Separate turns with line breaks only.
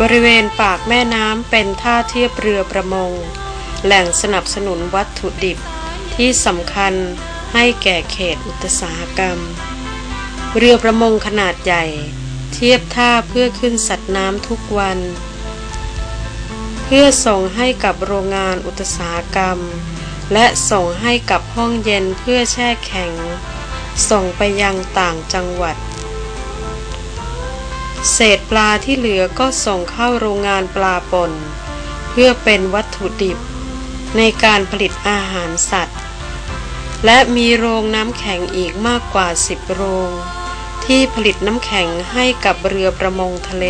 บริเวณปากแม่น้ำเป็นท่าเทียบเรือประมง แหล่งสนับสนุนวัตถุดิบที่สำคัญให้แก่เขตอุตสาหกรรม เรือประมงขนาดใหญ่ เทียบท่าเพื่อขึ้นสัตว์น้ำทุกวัน เพื่อส่งให้กับโรงงานอุตสาหกรรม และส่งให้กับห้องเย็นเพื่อแช่แข็ง ส่งไปยังต่างจังหวัด เศษปลาที่เหลือก็ส่งเข้าโรงงานปลาป่น เพื่อเป็นวัตถุดิบ ในการผลิตอาหารสัตว์ และมีโรงน้ำแข็งอีกมากกว่า 10 โรง ที่ผลิตน้ำแข็งให้กับเรือประมงทะเล